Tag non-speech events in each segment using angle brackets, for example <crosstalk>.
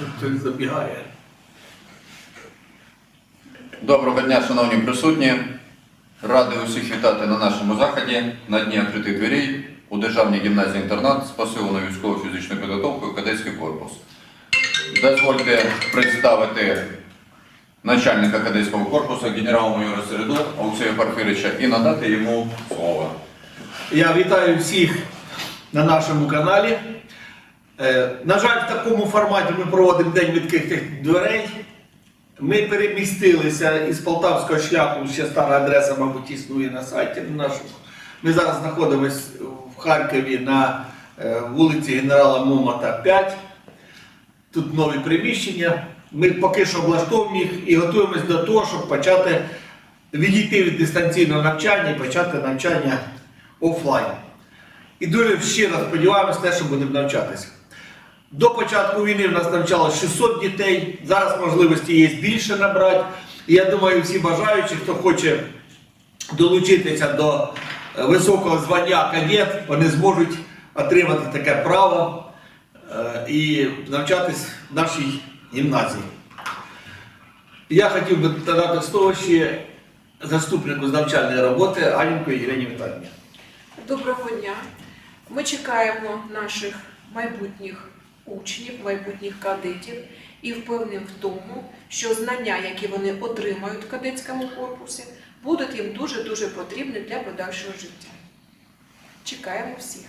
Хтось забігає. Доброго дня, шановні присутні. Радий усіх вітати на нашому заході на дні відкритих дверей у Державній гімназії інтернат з посиленою військово-фізичною підготовкою кадетський корпус. Дозвольте представити начальника кадетського корпусу генерал-майора Середу Олексія Парфирича і надати йому слово. Я вітаю всіх на нашому каналі. Е, На жаль, в такому форматі ми проводимо День відкритих дверей. Ми перемістилися із полтавського шляху, ще стара адреса, мабуть, існує на сайті нашому. Ми зараз знаходимося в Харкові на е, вулиці генерала Момота 5. Тут нові приміщення. Ми поки що облаштовуємо їх і готуємось до того, щоб почати відійти від дистанційного навчання і почати навчання офлайн. І дуже щиро сподіваємось те, що будемо навчатися. До початку війни в нас навчалося 600 дітей, зараз можливості є більше набрати. Я думаю, всі бажаючі, хто хоче долучитися до е, високого звання кадет, вони зможуть отримати таке право е, і навчатись в нашій гімназії. Я хотів би додати слово ще заступнику з навчальної роботи Анінко Єлені Віталіївні. Доброго дня. Ми чекаємо наших майбутніх учнів, майбутніх кадетів і впевнені в тому, що знання, які вони отримають в кадетському корпусі, будуть їм дуже-дуже потрібні для подальшого життя. Чекаємо всіх.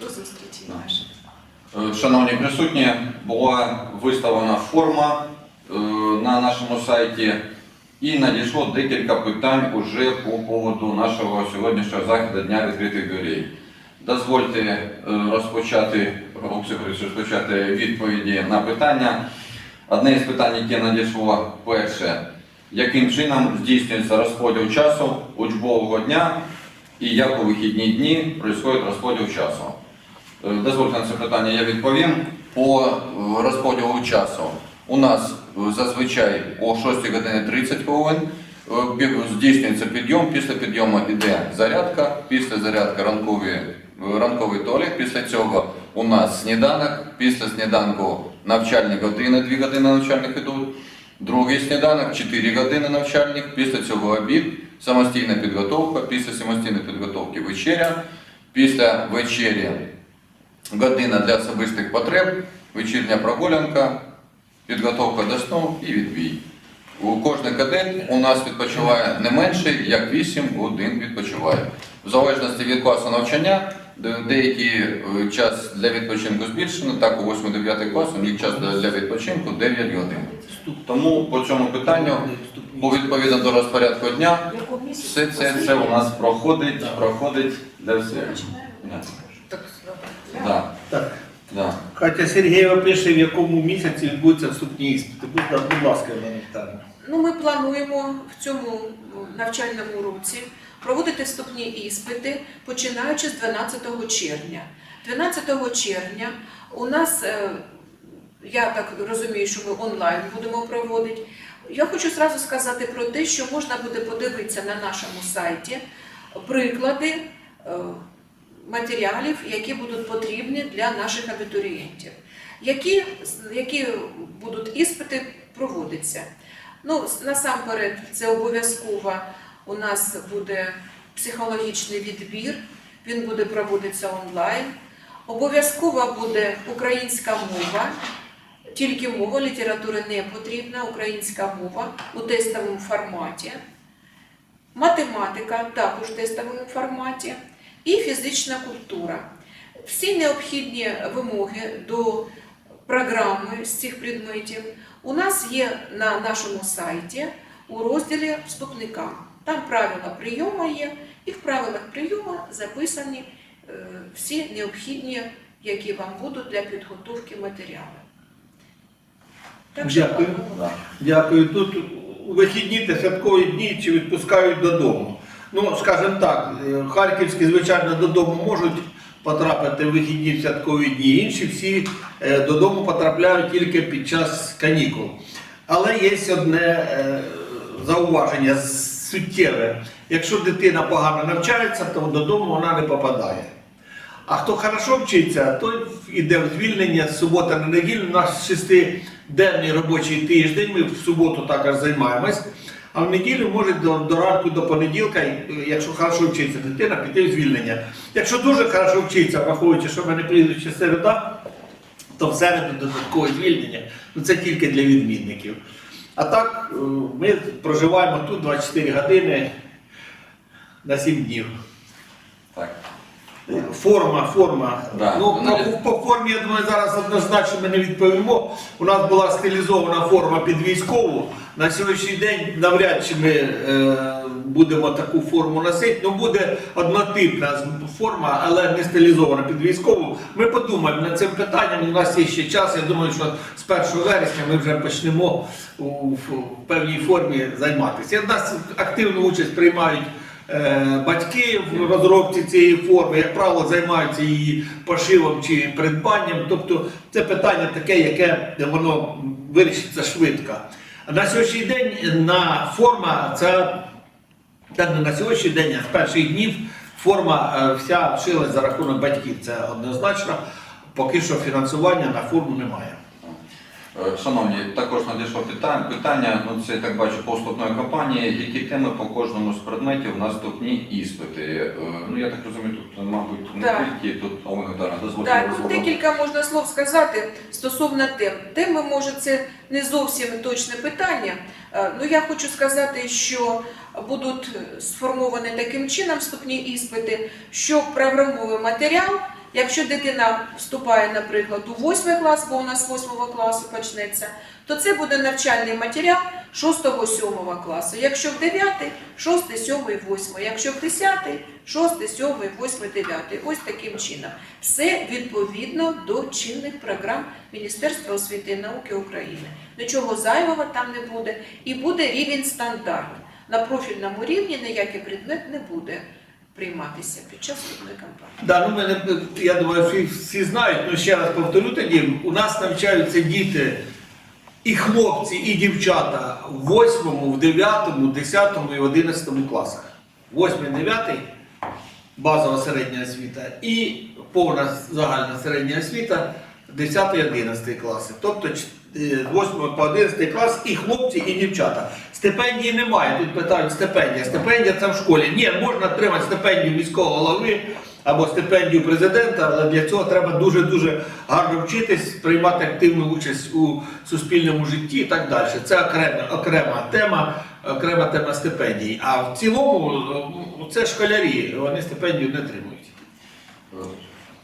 До зустрічі наших. Е, Шановні присутні, була виставлена форма е, на нашому сайті і надійшло декілька питань уже по поводу нашого сьогоднішнього заходу Дня відкритих дверей. Дозвольте е, розпочати, розпочати відповіді на питання. Одне із питань, яке надійшло перше, яким чином здійснюється розподіл часу учбового дня і як у вихідні дні відбувається розподіл часу. Е, Дозвольте на це питання, я відповім. По е, розподілу часу у нас зазвичай о 6 годині 30 хвилин здійснюється підйом. Після підйому йде зарядка, після зарядки ранкові, ранковий туалет. Після цього у нас сніданок, після сніданку навчальні години, 2 години навчальних ідуть. Другий сніданок, 4 години навчальних, після цього обід, самостійна підготовка, після самостійної підготовки вечеря, після вечері година для особистих потреб, вечірня прогулянка, підготовка до сну і відбій. У кожний кадет у нас відпочиває не менше, як 8 годин відпочиває. В залежності від класу навчання, деякий е, час для відпочинку збільшено, так у 8-9 клас у них час для відпочинку 9 годин. Тому по цьому питанню, по відповідно до розпорядку дня, все це, це у нас проходить, проходить для всіх. Да. Да, Так. да. Катя Сергієва пише, в якому місяці відбудуться вступні іспити. Будь ласка, будь ласка, Івана Ну, ми плануємо в цьому навчальному році проводити вступні іспити, починаючи з 12 червня. 12 червня у нас, е, я так розумію, що ми онлайн будемо проводити. Я хочу зразу сказати про те, що можна буде подивитися на нашому сайті приклади е, матеріалів, які будуть потрібні для наших абітурієнтів. Які, які будуть іспити проводитися? Ну, насамперед, це обов'язково у нас буде психологічний відбір, він буде проводитися онлайн. Обов'язково буде українська мова, тільки мова, літератури не потрібна, українська мова у тестовому форматі. Математика також в тестовому форматі і фізична культура. Всі необхідні вимоги до програми з цих предметів у нас є на нашому сайті у розділі вступника. Там правила прийому є, і в правилах прийому записані е, всі необхідні, які вам будуть для підготовки матеріалу. Так що Дякую. Дякую. Тут у вихідні та святкові дні чи відпускають додому. Ну, скажімо так, е, харківські, звичайно, додому можуть потрапити в вихідні святкові дні. Інші всі е, додому потрапляють тільки під час канікул. Але є одне зауваження суттєве. Якщо дитина погано навчається, то додому вона не попадає. А хто хорошо вчиться, той йде в звільнення з суботи на неділю. У нас шестиденний робочий тиждень. Ми в суботу також займаємось. А в неділю може до, до ранку, до понеділка, е, якщо хорошо вчиться дитина, піти в звільнення. Якщо дуже хорошо вчиться, враховуючи, що в мене прізвище середа, то в середу додаткове звільнення. Ну це тільки для відмінників. А так, е, ми проживаємо тут 24 години на 7 днів. Так. Форма, форма. Да. Ну, Ну, по, по формі, я думаю, зараз однозначно ми не відповімо. У нас була стилізована форма під військову. На сьогоднішній день навряд чи ми е, будемо таку форму носити. Ну, буде однотипна форма, але не стилізована під військову. Ми подумаємо над цим питанням. У нас є ще час. Я думаю, що з 1 вересня ми вже почнемо у, в певній формі займатися. У нас активну участь приймають. Е, Батьки в розробці цієї форми, як правило, займаються її пошивом чи придбанням. Тобто це питання таке, яке воно вирішиться швидко. На сьогоднішній день на форма це та не на сьогоднішній день, а з перших днів форма е, вся шилась за рахунок батьків. Це однозначно. Поки що фінансування на форму немає. Е, Шановні, також надійшло питання, ну це я так бачу по вступної кампанії, які теми по кожному з предметів наступні іспити. Е, Ну я так розумію, тут, мабуть, не Так. тільки тут Олега Дара, дозвольте Так, слово. декілька можна слов сказати стосовно тем. Теми, може, це не зовсім точне питання. Е, Ну, я хочу сказати, що будуть сформовані таким чином вступні іспити, що програмовий матеріал, якщо дитина вступає, наприклад, у 8 клас, бо у нас з 8 класу почнеться, то це буде навчальний матеріал 6-7 класу. Якщо в 9, 6, 7, 8. Якщо в 10, 6, 7, 8, 9. Ось таким чином. Все відповідно до чинних програм Міністерства освіти і науки України. Нічого зайвого там не буде. І буде рівень стандарт. На профільному рівні ніякий предмет не буде прийматися під час вступної кампанії. Да, ну мене, я думаю, всі, всі знають, ну ще раз повторю тоді, у нас навчаються діти, і хлопці, і дівчата в 8, в 9, 10 і 11 класах. 8, 9 базова середня освіта і повна загальна середня освіта 10 11 класи. Тобто ч- е, 8 по 11 клас і хлопці, і дівчата. Стипендії немає. Тут питають стипендія. Стипендія це в школі. Ні, можна отримати стипендію міського голови або стипендію президента, але для цього треба дуже-дуже гарно вчитись, приймати активну участь у суспільному житті і так далі. Це окрема, окрема тема, окрема тема стипендій. А в цілому е, це школярі, вони стипендію не отримують.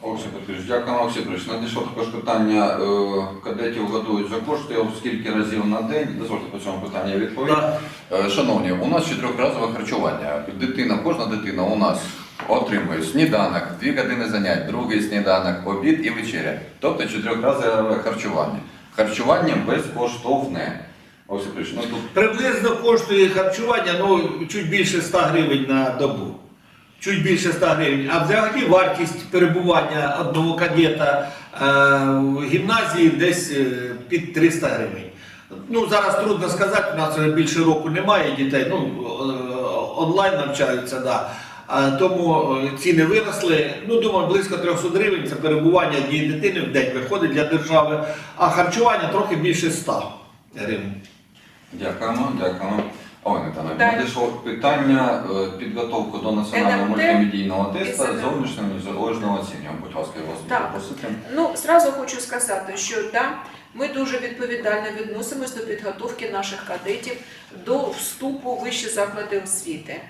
Олексій Петрович, дякую, Олексій Петрович. Надійшло також питання, е, кадетів готують за кошти скільки разів на день. Дозвольте по цьому питанню. Да. Е, Шановні, у нас чотирьохразове харчування. Дитина, кожна дитина у нас отримує сніданок, дві години занять, другий сніданок, обід і вечеря. Тобто чотирьохразове харчування. Харчування безкоштовне. Олексій Петрович, ну тут Приблизно коштує харчування ну, чуть більше 100 гривень на добу. Чуть більше 100 гривень. А взагалі вартість перебування одного кадета е, в гімназії десь е, під 300 гривень. Ну, зараз трудно сказати, у нас вже більше року немає дітей, ну, е, онлайн навчаються, да. Тому ціни виросли. Ну, думаю, близько 300 гривень це перебування однієї дитини в день виходить для держави, а харчування трохи більше 100 гривень. Дякуємо, дякуємо. Олена Наталя, надійшло питання е, підготовку до національного НМТ мультимедійного теста зовнішнього незалежного оцінювання. Будь ласка, я вас Так. просити. Ну, зразу хочу сказати, що да, ми дуже відповідально відносимось до підготовки наших кадетів до вступу в вищі заклади освіти.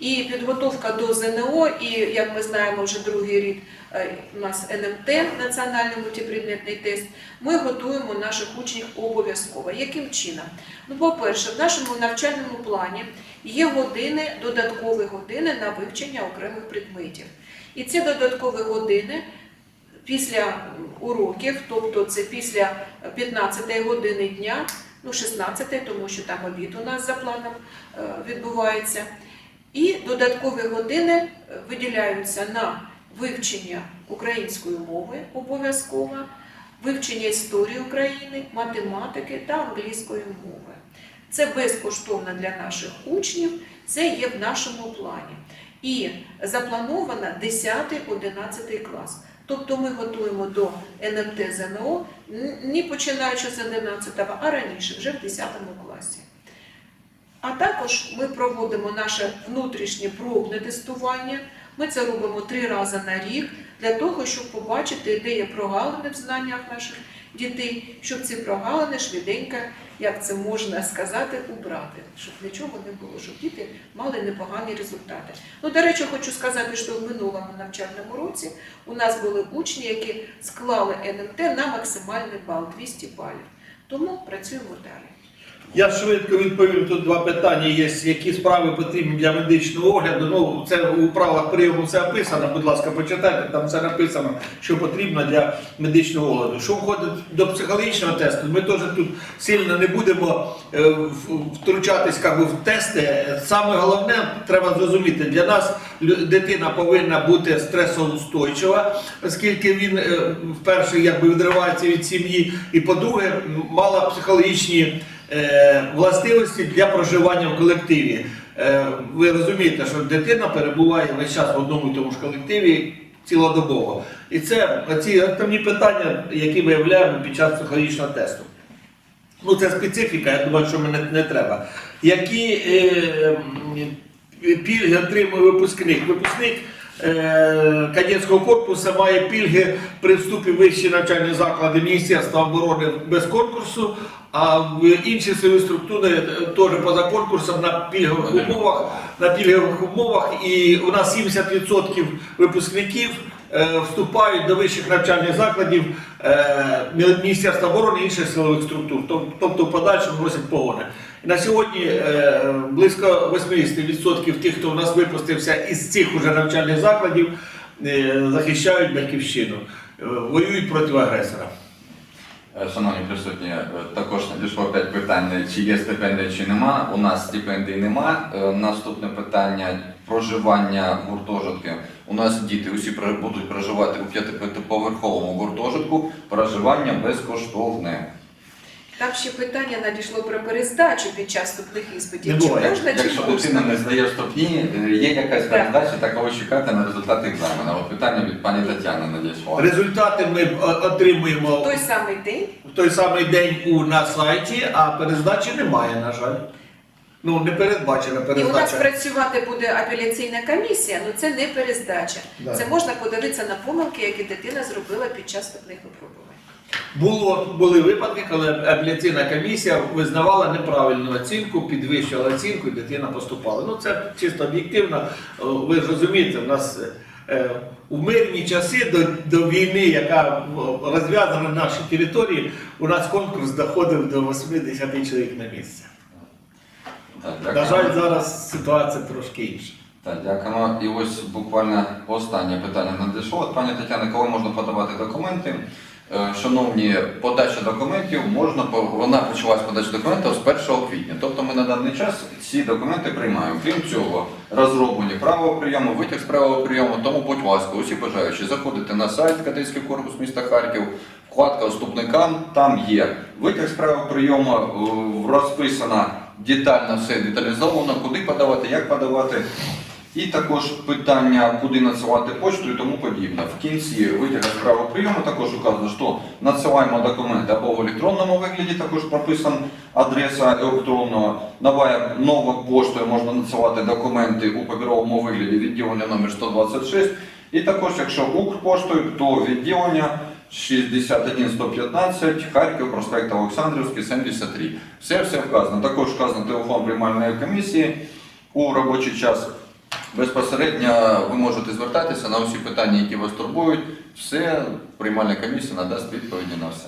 І підготовка до ЗНО, і як ми знаємо, вже другий рік е, у нас НМТ, національний мультипредметний тест. Ми готуємо наших учнів обов'язково. Яким чином? Ну, по-перше, в нашому навчальному плані є години, додаткові години на вивчення окремих предметів. І ці додаткові години після уроків, тобто це після 15-ї години дня, ну 16, тому що там обід у нас за планом е, відбувається. І додаткові години е, виділяються на вивчення української мови обов'язково, вивчення історії України, математики та англійської мови. Це безкоштовно для наших учнів, це є в нашому плані. І заплановано 10-11 клас. Тобто ми готуємо до НМТ ЗНО не починаючи з 11, а раніше, вже в 10 класі. А також ми проводимо наше внутрішнє пробне тестування. Ми це робимо три рази на рік для того, щоб побачити, де є прогалини в знаннях наших дітей, щоб ці прогалини швиденько, як це можна сказати, убрати, щоб нічого не було, щоб діти мали непогані результати. Ну, до речі, хочу сказати, що в минулому навчальному році у нас були учні, які склали НМТ на максимальний бал 200 балів. Тому працюємо далі. Я швидко відповім тут два питання. Є які справи потрібні для медичного огляду. Ну це у правилах прийому все описано. Будь ласка, почитайте. Там все написано, що потрібно для медичного огляду. Що входить до психологічного тесту, ми теж тут сильно не будемо е, втручатись би, в тести. Саме головне треба зрозуміти для нас. Дитина повинна бути стресоустойчива, оскільки він е, вперше якби відривається від сім'ї, і по-друге, мала психологічні властивості для проживання в колективі. Е, ви розумієте, що дитина перебуває весь час в одному і тому ж колективі цілодобово. І це ці основні питання, які виявляємо під час психологічного тесту. Ну, це специфіка, я думаю, що мене не треба. Які е, пільги отримує випускник? Випускник е, кадетського корпусу має пільги при вступі в вищі навчальні заклади Міністерства оборони без конкурсу, а в інші сили структури е, теж поза конкурсом на пільгових умовах. На пільгових умовах. І у нас 70% випускників е, вступають до вищих навчальних закладів е, Міністерства оборони і інших силових структур, тобто в подальшому носять погони. На сьогодні е, близько 80% тих, хто у нас випустився із цих уже навчальних закладів, е, захищають батьківщину, е, воюють проти агресора. Шановні присутні, також надійшло 5 питань, чи є стипендія, чи нема. У нас стипендій нема. Наступне питання проживання в гуртожитку. У нас діти усі будуть проживати у п'ятиповерховому гуртожитку. Проживання безкоштовне. Там ще питання надійшло про перездачу під час вступних іспитів. Не Чи можна, чи Якщо дитина не здає вступні, е, є якась Так. передача, такого чекати на результати екзамену. От питання від пані Тетяни надійшло. Результати ми отримуємо В той самий день в той самий день у на сайті, а перездачі немає, на жаль. Ну, не передбачена І у нас працювати буде апеляційна комісія, але це не перездача. Да. Це можна подивитися на помилки, які дитина зробила під час вступних випробувань. Було, були випадки, коли апеляційна комісія визнавала неправильну оцінку, підвищувала оцінку і дитина поступала. Ну це чисто об'єктивно. Ви розумієте, в нас е, у мирні часи до, до війни, яка розв'язана на нашій території, у нас конкурс доходив до 80 чоловік на місце. Так, На жаль, зараз ситуація трошки інша. Так, дякуємо. І ось буквально останнє питання надійшло. От, пані Тетяна, коли можна подавати документи? Е, Шановні, подача документів можна вона почалась подача документів з 1 квітня. Тобто ми на даний час ці документи приймаємо. Крім цього, розроблені правого прийому, витяг з правого прийому. Тому, будь ласка, усі бажаючі, заходите на сайт Катейський корпус міста Харків, вкладка вступникам. Там є витяг з правого прийому, е, розписано детально все деталізовано, куди подавати, як подавати. І також питання, куди надсилати почту і тому подібне. В кінці витяга з правого прийому також указано, що надсилаємо документи або в електронному вигляді, також прописана адреса електронного. Новою новою поштою можна надсилати документи у паперовому вигляді відділення номер 126. І також, якщо Укрпоштою, то відділення 61115, Харків, проспект Олександрівський, 73. Все все вказано. Також вказано телефон приймальної комісії у робочий час. Безпосередньо ви можете звертатися на усі питання, які вас турбують. Все приймальна комісія надасть відповіді на все.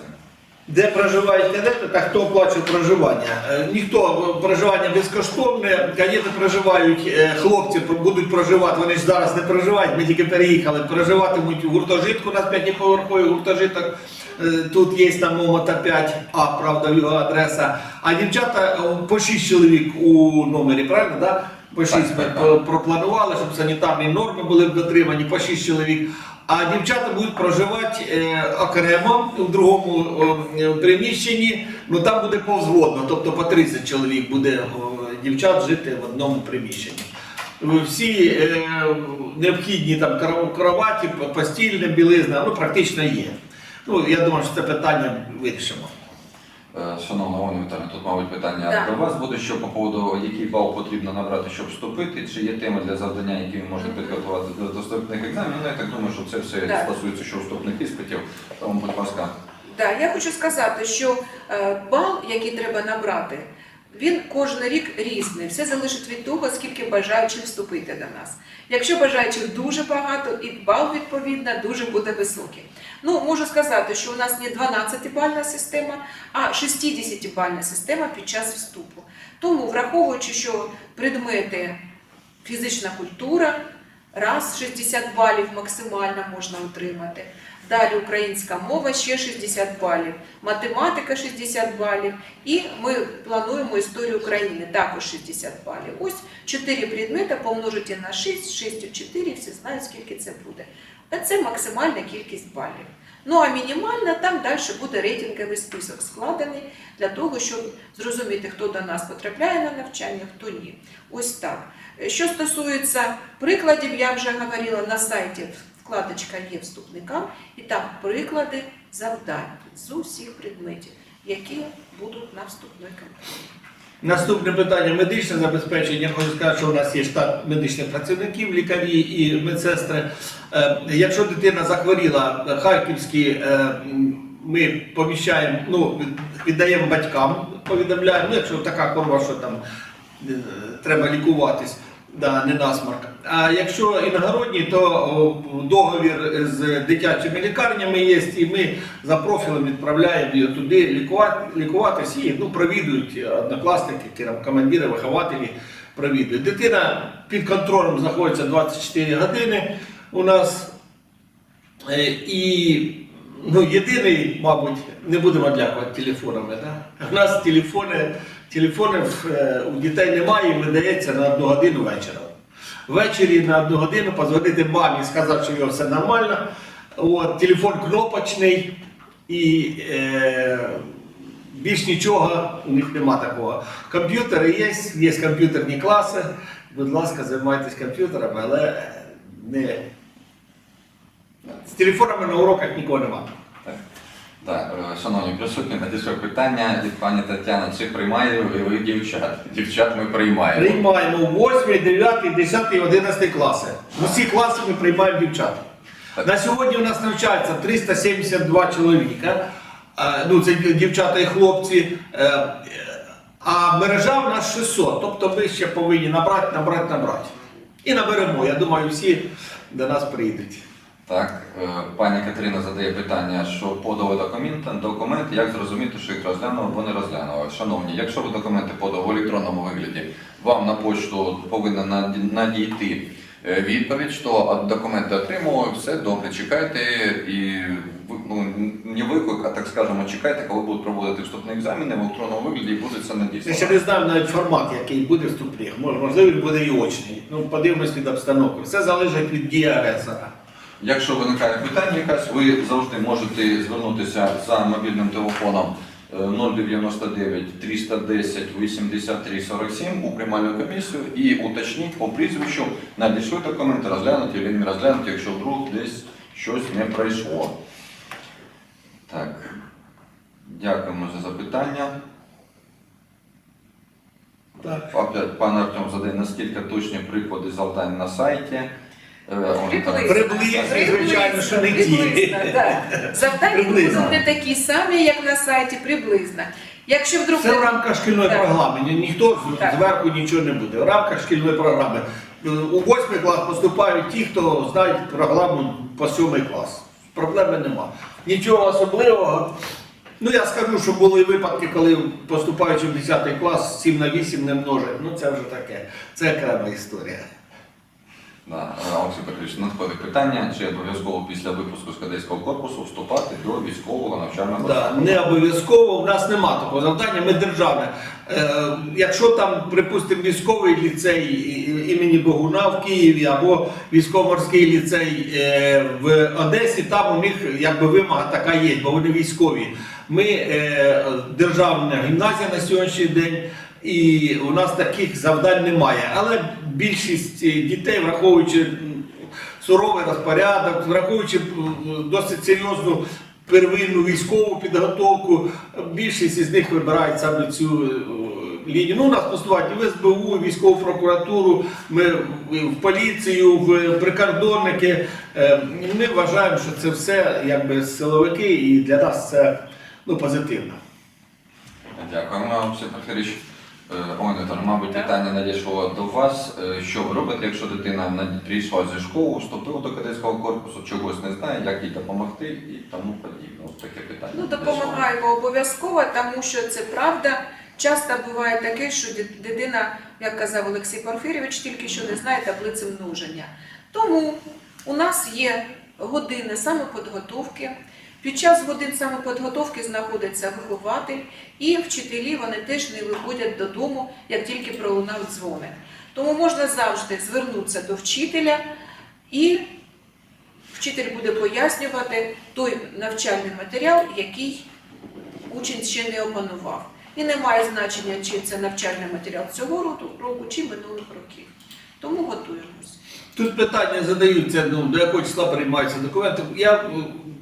Де проживають кадети та хто оплачує проживання? Е, Ніхто проживання безкоштовне. Кадети проживають, е, хлопці будуть проживати. Вони ж зараз не проживають, ми тільки переїхали. Проживатимуть у гуртожитку. У нас п'ятиповерховий гуртожиток. Е, Тут є там Момота 5А, правда, його адреса. А дівчата по 6 чоловік у номері, правильно? Да? По 6 ми пропланували, щоб санітарні норми були б дотримані, по 6 чоловік. А дівчата будуть проживати е, окремо у другому е, приміщенні. Ну там буде повзводно, тобто по 30 чоловік буде е, дівчат жити в одному приміщенні. всі е, необхідні там кроваті, постільне білизна, ну практично є. Ну, я думаю, що це питання вирішимо. Е, Шановна Олена Віталіївна, тут, мабуть, питання Да. до вас буде, що по поводу, який бал потрібно набрати, щоб вступити, чи є теми для завдання, які ви можете підготувати до доступних екзаменів. Ну, я так думаю, що це все Да. стосується що вступних іспитів. Тому, будь ласка, Да, я хочу сказати, що е, бал, який треба набрати, він кожен рік різний. Все залежить від того, скільки бажаючих вступити до нас. Якщо бажаючих дуже багато, і бал відповідно дуже буде високий. Ну можу сказати, що у нас не 12-бальна система, а 60-бальна система під час вступу. Тому, враховуючи, що предмети фізична культура, раз 60 балів максимально можна отримати. Далі українська мова ще 60 балів, математика 60 балів, і ми плануємо історію України також 60 балів. Ось 4 предмети помножити на 6, 6 у 4, всі знають, скільки це буде. Це максимальна кількість балів. Ну а мінімальна там далі буде рейтинговий список складений для того, щоб зрозуміти, хто до нас потрапляє на навчання, хто ні. Ось так. Що стосується прикладів, я вже говорила на сайті вкладочка є вступникам, і там приклади завдань з усіх предметів, які будуть на вступної кампанії. Наступне питання медичне забезпечення. Я хочу сказати, що у нас є штат медичних працівників, лікарі і медсестри. Е, Якщо дитина захворіла, харківські е, ми поміщаємо, ну, віддаємо батькам, повідомляємо, ну, якщо така хвороба, що там е, треба лікуватись. Да, не насморк. А якщо іногородній, то договір з дитячими лікарнями є, і ми за профілем відправляємо її туди лікувати, лікуватись і ну, провідують однокласники, там командири, вихователі провідують. Дитина під контролем знаходиться 24 години у нас. Е, І ну, єдиний, мабуть, не будемо дякувати телефонами. Да? У нас телефони, телефонів е, у дітей немає і видається на одну годину вечора. Ввечері на одну годину позвонити мамі, сказати, що його все нормально. От, телефон кнопочний і е, більш нічого у них нема такого. Комп'ютери є, є комп'ютерні класи. Будь ласка, займайтесь комп'ютерами, але не з телефонами на уроках нікого немає. Так. Шановні присутні, надійшло питання від пані Тетяни, чи приймає ви дівчат? Дівчат ми приймаємо. Приймаємо 8, 9, 10, 11 класи. Усі класи ми приймаємо дівчат. На сьогодні у нас навчається 372 чоловіка. Е, Ну, це дівчата і хлопці. Е, А мережа у нас 600. Тобто ми ще повинні набрати, набрати, набрати. І наберемо. Я думаю, всі до нас прийдуть. Так, е, пані Катерина задає питання, що подали документи, документ, як зрозуміти, що їх розглянули або не розглянули. Шановні, якщо ви документи подали в електронному вигляді, вам на почту повинна надійти е, відповідь, що документи отримали, все добре, чекайте і ну, не виклик, а так скажемо, чекайте, коли будуть проводити вступні екзамени в електронному вигляді і буде це Ми надіслано. ще не знаємо навіть формат, який буде вступних. Мож- Можливо, буде і очний. Ну, подивимось від обстановки. Все залежить від дії агресора. Якщо виникає питання якась, ви завжди можете звернутися за мобільним телефоном е, 099 310 83 47 у приймальну комісію і уточніть по прізвищу, надійшли документи, розглянуті чи не розглянуті, якщо вдруг десь щось не пройшло. Так, дякуємо за запитання. Так. Пан Артем задає, наскільки точні приклади завдань на сайті. Е, Приблизно, звичайно, що не ті. Завдання будуть не такі самі, як на сайті, приблизно. Якщо вдруг Це в рамках шкільної Так. програми. Ніхто Так. зверху нічого не буде. В рамках шкільної програми. У восьмий клас поступають ті, хто знають програму по сьомий клас. Проблеми нема. Нічого особливого. Ну я скажу, що були випадки, коли поступаючи в 10 клас 7 на 8 не множать. Ну це вже таке. Це окрема історія. Да, Олексій Петрович, надходить питання, чи обов'язково після випуску з кадетського корпусу вступати до військового навчального Да, не обов'язково, в нас нема такого завдання, ми державне. Е, якщо там, припустимо, військовий ліцей імені Богуна в Києві або військово-морський ліцей е, в Одесі, там у них якби вимога така є, бо вони військові. Ми е, державна гімназія на сьогоднішній день, і у нас таких завдань немає. Але більшість е, дітей, враховуючи суровий розпорядок, враховуючи досить серйозну первинну військову підготовку, більшість із них вибирають саме цю е, лінію. Ну, у нас поступають в СБУ, військову прокуратуру, ми в поліцію, в прикордонники. Е, Ми вважаємо, що це все якби силовики, і для нас це ну, позитивно. Дякуємо, Олексій Порфирович. Е, Олена Вікторовна, мабуть, питання надійшло до вас. Е, Що ви робите, якщо дитина прийшла зі школи, вступила до кадетського корпусу, чогось не знає, як їй допомогти і тому подібне? Ось таке питання. Ну, допомагаємо обов'язково, тому що це правда. Часто буває таке, що дитина, як казав Олексій Порфирійович, тільки що не знає таблиці множення. Тому у нас є години самоподготовки. Під час годин самоподготовки знаходиться вихователь, і вчителі вони теж не виходять додому, як тільки пролунав дзвоник. Тому можна завжди звернутися до вчителя і вчитель буде пояснювати той навчальний матеріал, який учень ще не опанував. І не має значення, чи це навчальний матеріал цього року, чи минулих років. Тому готуємось. Тут питання задаються, ну, до якого числа приймаються документи. Я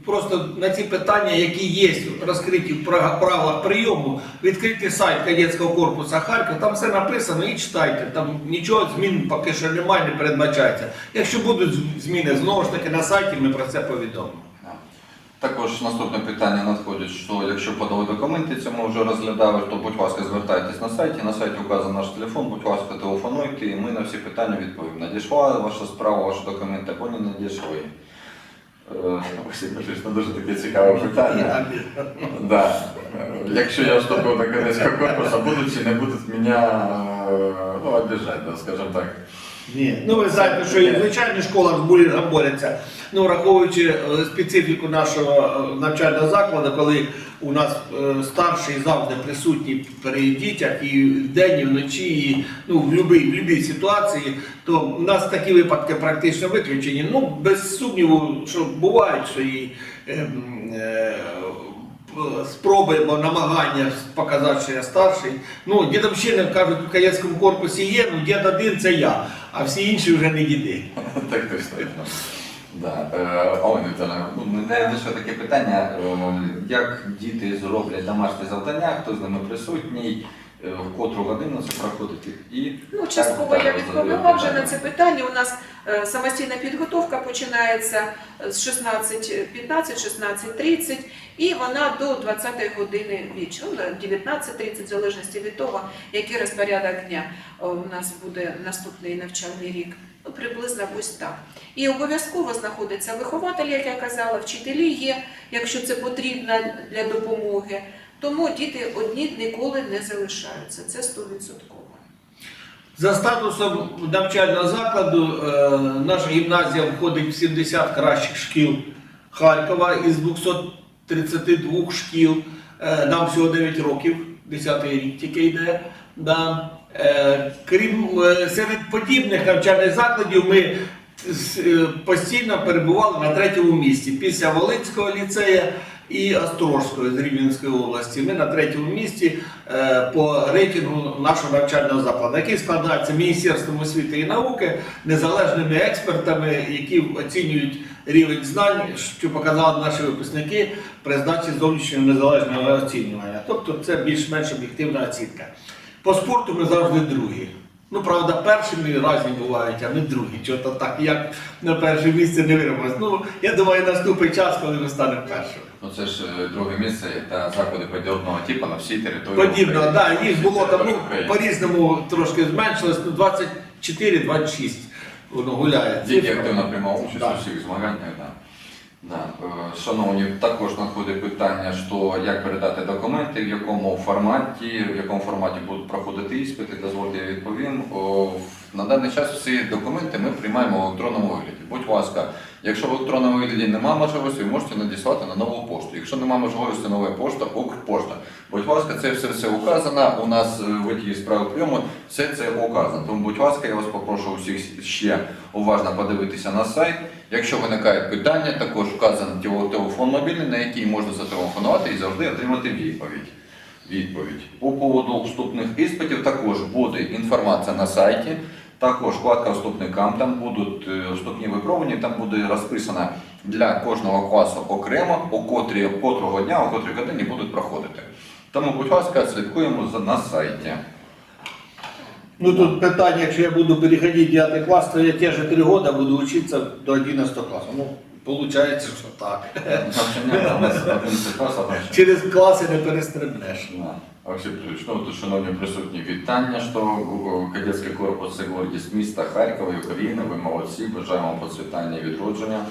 просто на ці питання, які є розкриті в правилах прийому, відкрити сайт кадетського корпусу Харків, там все написано і читайте. Там нічого змін поки що немає, не передбачається. Якщо будуть зміни, знову ж таки на сайті ми про це повідомимо. Також наступне питання надходить, що якщо подали документи, це ми вже розглядали, то будь ласка, звертайтесь на сайті. На сайті вказаний наш телефон, будь ласка, телефонуйте, і ми на всі питання відповімо. Надійшла ваша справа, ваші документи, або не надійшли. Е, ну, дуже таке цікаве питання. Да. Якщо я вступив до кадетського корпусу, будуть чи не будуть мене е, ну, обіжати, да, скажімо так. Ні. Ну ви знаєте, що і в звичайних школах борються. Ну, враховуючи е, специфіку нашого е, навчального закладу, коли у нас е, старший завжди присутній при дітях і вдень, і вночі, і ну, в будь-якій в ситуації, то у нас такі випадки практично виключені. Ну, без сумніву, що бувають, що і ем, е, спроби або намагання показати, що я старший. Ну, дідовщини, кажуть, в кадетському корпусі є, ну дід один це я, а всі інші вже не діди. <laughs> Так точно. Да. Е, Олена ну, лише таке питання, е, як діти зроблять домашні завдання, хто з ними присутній, е, в котру годину це проходить і Ну, частково я відповіла вже на це питання. У нас е, самостійна підготовка починається з 16.15, 16.30 і вона до 20 години вечора, ну, до 19.30, в залежності від того, який розпорядок дня е, у нас буде наступний навчальний рік. Ну, приблизно ось так. І обов'язково знаходиться вихователь, як я казала, вчителі є, якщо це потрібно для допомоги. Тому діти одні ніколи не залишаються. Це 100%. За статусом навчального закладу е, наша гімназія входить в 70 кращих шкіл Харкова із 232 шкіл. Е, Нам всього 9 років, 10 рік тільки йде. Да. Е, Крім серед подібних навчальних закладів, ми постійно перебували на третьому місці після Волинського ліцею і Острожського з Рівненської області. Ми на третьому місці е, по рейтингу нашого навчального закладу, який складається Міністерством освіти і науки, незалежними експертами, які оцінюють рівень знань, що показали наші випускники при здачі зовнішнього незалежного оцінювання. Тобто це більш-менш об'єктивна оцінка. По спорту ми завжди другі. Ну, правда, першими разні бувають, а ми другі. Чого-то так, як на перше місце не виробилось. Ну, я думаю, наступить час, коли ми станемо першими. Ну, це ж е, друге місце та заклади подібного типу на всій території. Подібно, України. так, їх було там ну, України. по-різному трошки зменшилось, ну 24-26 воно гуляє. Діти активно приймав участь Да. у всіх змаганнях. Да. Да. Е, Шановні, також надходить питання, що як передати документи, в якому форматі, в якому форматі будуть проходити іспити, дозвольте я відповім. О, На даний час всі документи ми приймаємо в електронному вигляді. Будь ласка, якщо в електронному вигляді немає можливості, ви можете надіслати на нову пошту. Якщо немає можливості нова пошта, Укрпошта. Будь ласка, це все все указано. У нас е, в ті справи прийому все це указано. Тому, будь ласка, я вас попрошу усіх ще уважно подивитися на сайт. Якщо виникають питання, також вказаний телефон мобільний, на який можна зателефонувати і завжди отримати відповідь. Відповідь. По поводу вступних іспитів також буде інформація на сайті. Також вкладка вступникам, там будуть е, вступні випробування, там буде розписано для кожного класу окремо, о котрі, котрого дня, о котрій годині будуть проходити. Тому, будь ласка, слідкуємо на сайті. Ну тут питання, якщо я буду переходити 9 клас, то я же 3 года буду учиться до 11 класу. Ну, виходить, що так. Навчання там 11 класів навчання. Через класи не перестрибнеш. Да. Олексій Петрович, ну тут, шановні присутні, вітання, що кадетський корпус це гордість міста Харкова і України. Ви молодці, бажаємо процвітання і відродження.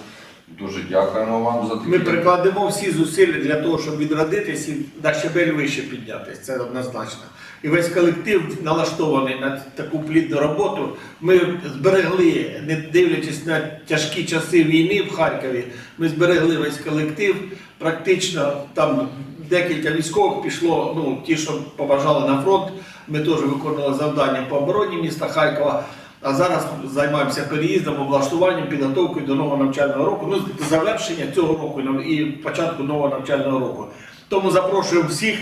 Дуже дякуємо вам за такі. Ми прикладемо всі зусилля для того, щоб відродитись і на щебель вище піднятися. Це однозначно. І весь колектив налаштований на таку плідну роботу. Ми зберегли, не дивлячись на тяжкі часи війни в Харкові, ми зберегли весь колектив. Практично там декілька військових пішло, ну ті, що побажали на фронт. Ми теж виконували завдання по обороні міста Харкова. А зараз займаємося переїздом, облаштуванням, підготовкою до нового навчального року, ну завершення цього року і початку нового навчального року. Тому запрошуємо всіх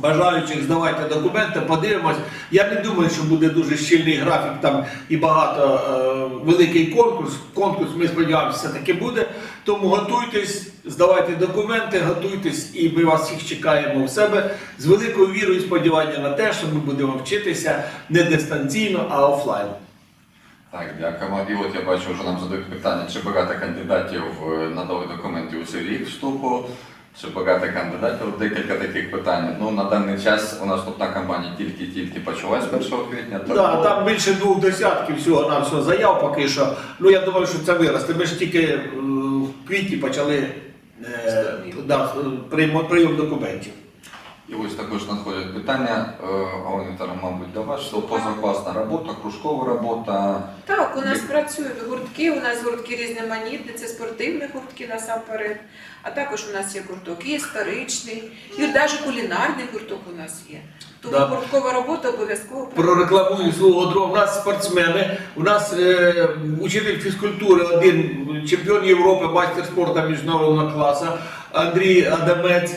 бажаючих здавайте документи, подивимось. Я не думаю, що буде дуже щільний графік там і багато е, великий конкурс. Конкурс, ми сподіваємося, все-таки буде. Тому готуйтесь, здавайте документи, готуйтесь, і ми вас всіх чекаємо в себе з великою вірою і сподіванням на те, що ми будемо вчитися не дистанційно, а офлайн. Так, дякуємо. І от я бачу, вже нам задають питання, чи багато кандидатів е, надали документи у цей рік вступу, чи багато кандидатів, декілька таких питань. Ну, на даний час у нас тут на кампанії тільки-тільки почалась 1 квітня. Так, Да, там більше двох десятків всього на всього заяв поки що. Ну я думаю, що це виросте. Ми ж тільки е, в квітні почали е, да, прийом документів. І ось також надходять питання, Олена Вікторовна, мабуть, до вас, що позакласна робота, кружкова робота. Так, у нас працюють гуртки, у нас гуртки різноманітні, це спортивні гуртки насамперед, а також у нас є гурток і історичний, і навіть кулінарний гурток у нас є. Тому Да. гурткова робота обов'язково Прорекламую свого друга. У нас спортсмени, у нас е, учитель фізкультури, один чемпіон Європи, майстер спорту міжнародного класу, Андрій Адамець,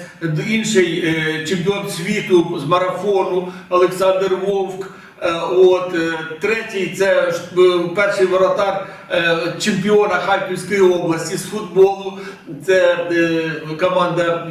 інший е, чемпіон світу з марафону Олександр Вовк. Е, От е, третій це перший воротар чемпіона Харківської області з футболу. Це команда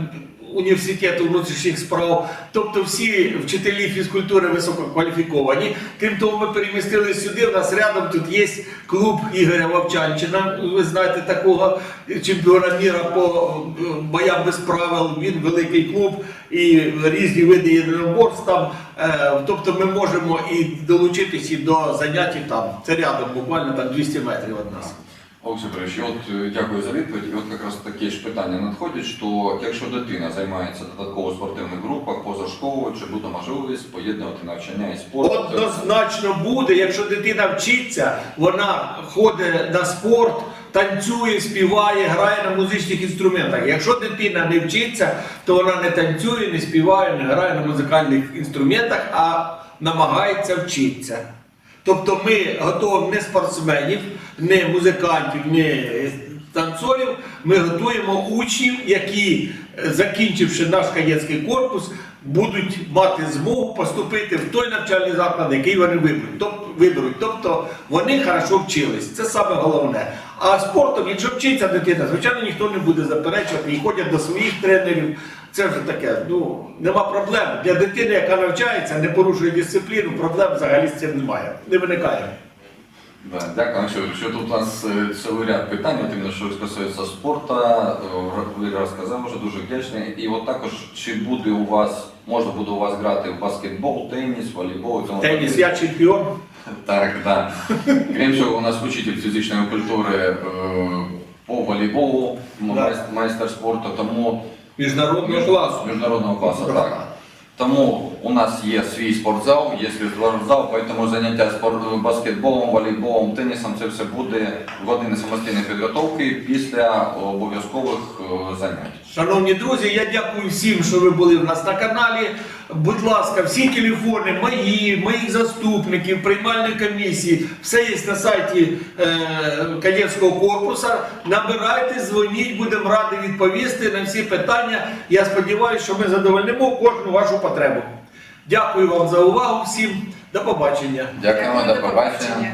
університету внутрішніх справ. Тобто всі вчителі фізкультури висококваліфіковані. Крім того, ми перемістили сюди. У нас рядом тут є клуб Ігоря Вовчанчина. Ви знаєте такого чемпіона міра по е, боям без правил. Він великий клуб і різні види єдиноборств. Е, Тобто ми можемо і долучитись і до занять там. Це рядом, буквально там 200 метрів від нас. Олексій і от е, дякую за відповідь. І от якраз такі ж питання надходять, що якщо дитина займається додатково в спортивних групах, позашколою, чи буде можливість поєднувати навчання і спорт? Однозначно буде, якщо дитина вчиться, вона ходить на спорт, танцює, співає, грає на музичних інструментах. Якщо дитина не вчиться, то вона не танцює, не співає, не грає на музикальних інструментах, а намагається вчитися. Тобто ми готуємо не спортсменів, не музикантів, не танцорів, ми готуємо учнів, які, е, закінчивши наш кадетський корпус, будуть мати змогу поступити в той навчальний заклад, який вони виберуть. Тобто, виберуть. тобто вони хорошо вчились. Це саме головне. А спортом, якщо вчиться дитина, звичайно, ніхто не буде заперечувати і ходять до своїх тренерів. Це вже таке, ну нема проблем. Для дитини, яка навчається, не порушує дисципліну, проблем взагалі з цим немає. Не виникає. Дякую, що, що тут у нас е, цілий ряд питань, іменно що стосується спорту, е, ви розказали, вже дуже вдячний. І от також, чи буде у вас, можна буде у вас грати в баскетбол, теніс, волейбол тому Теніс, я чемпіон. <laughs> Так, так. Крім цього, у нас учитель фізичної культури е, по волейболу, майстер спорту, тому Міжнародного класу. міжнародного класу, так. Тому У нас є свій спортзал, є свій спортзал, тому заняття баскетболом, волейболом, тенісом це все буде години самостійної підготовки після обов'язкових е, занять. Шановні друзі, я дякую всім, що ви були в нас на каналі. Будь ласка, всі телефони мої, моїх заступників, приймальної комісії, все є на сайті е, кадетського корпусу. Набирайте, дзвоніть, будемо раді відповісти на всі питання. Я сподіваюся, що ми задовольнимо кожну вашу потребу. Дякую вам за увагу всім. До побачення. Дякуємо, до побачення.